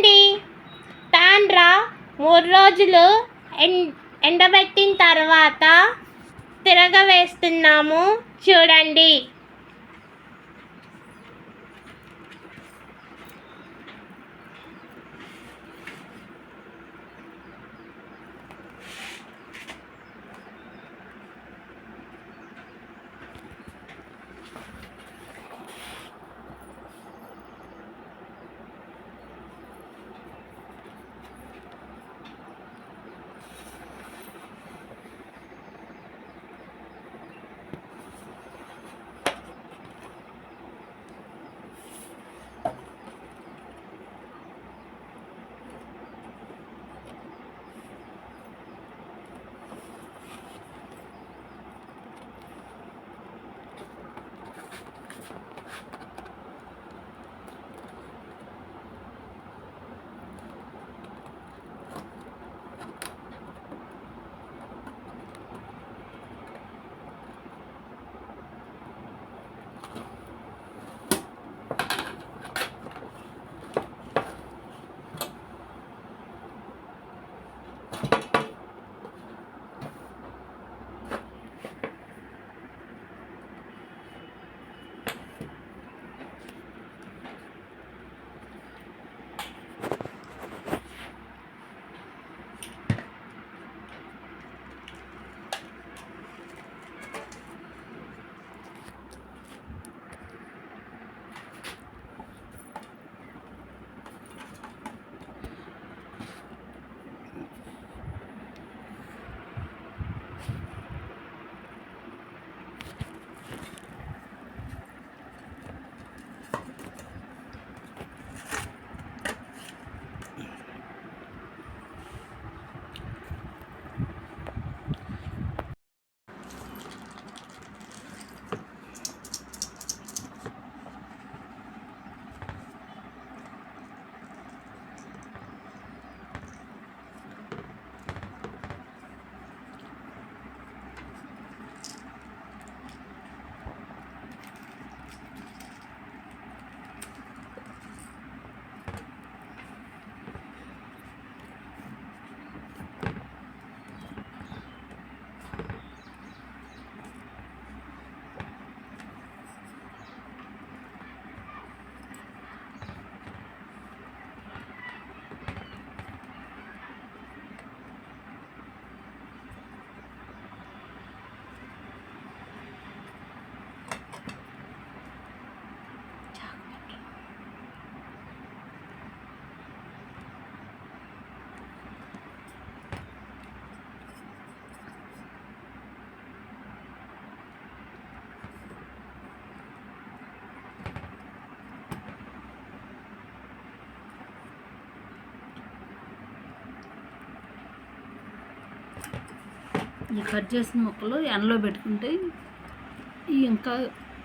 చూడండి. తాండ్రా మూడు రోజులు ఎండబెట్టిన తర్వాత తిరగవేస్తున్నాము. చూడండి. ఈ కట్ చేసిన ముక్కలు ఎండలో పెట్టుకుంటే ఈ ఇంకా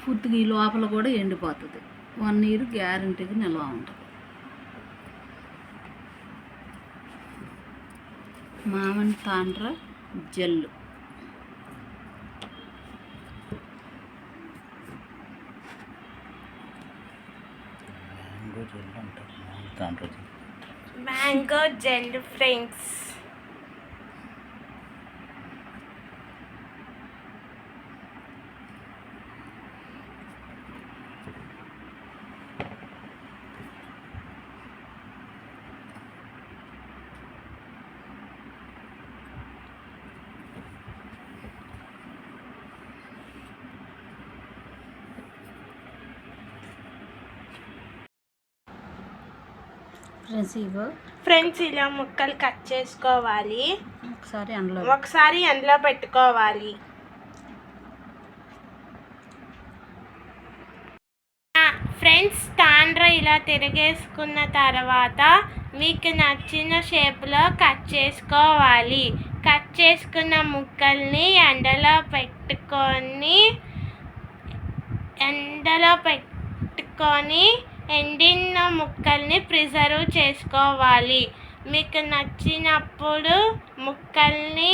పూర్తిగా ఈ లోపల కూడా ఎండిపోతుంది. వన్ ఇయర్ గ్యారంటీగా నిల్వ ఉంటుంది. మామిడి తాండ్ర gel. Mango gel friends. Friends ఇగో ఫ్రెండ్స్ ఇలా ముక్కలు కట్ చేసుకోవాలి. ఒకసారి ఎండలో ఒకసారి ఎండలో పెట్టుకోవాలి. ఫ్రెండ్స్ తాండ్ర ఇలా తిరిగేసుకున్న తర్వాత మీకు నచ్చిన షేప్లో కట్ చేసుకోవాలి. కట్ చేసుకున్న ముక్కల్ని ఎండలో పెట్టుకొని ఎండలో పెట్టుకొని ఎండిన ముక్కల్ని ప్రిజర్వ్ చేసుకోవాలి. మీకు నచ్చినప్పుడు ముక్కల్ని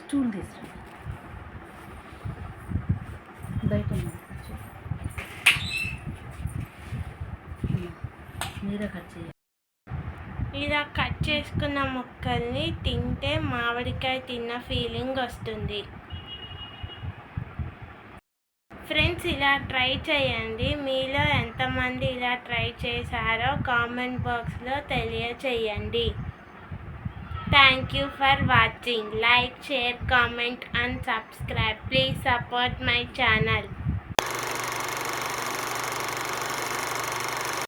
స్టూల్ తీసుకురా బయట మీరే కట్ చేయాలి. ఇలా కట్ చేసుకున్న ముక్కల్ని తింటే మామిడికాయ తిన్న ఫీలింగ్ వస్తుంది. ఫ్రెండ్స్ ఇలా ట్రై చేయండి. మీలో ఎంతమంది ఇలా ట్రై చేశారో కామెంట్ బాక్స్లో తెలియచేయండి. Thank you for watching. Like share comment and subscribe. Please support my channel.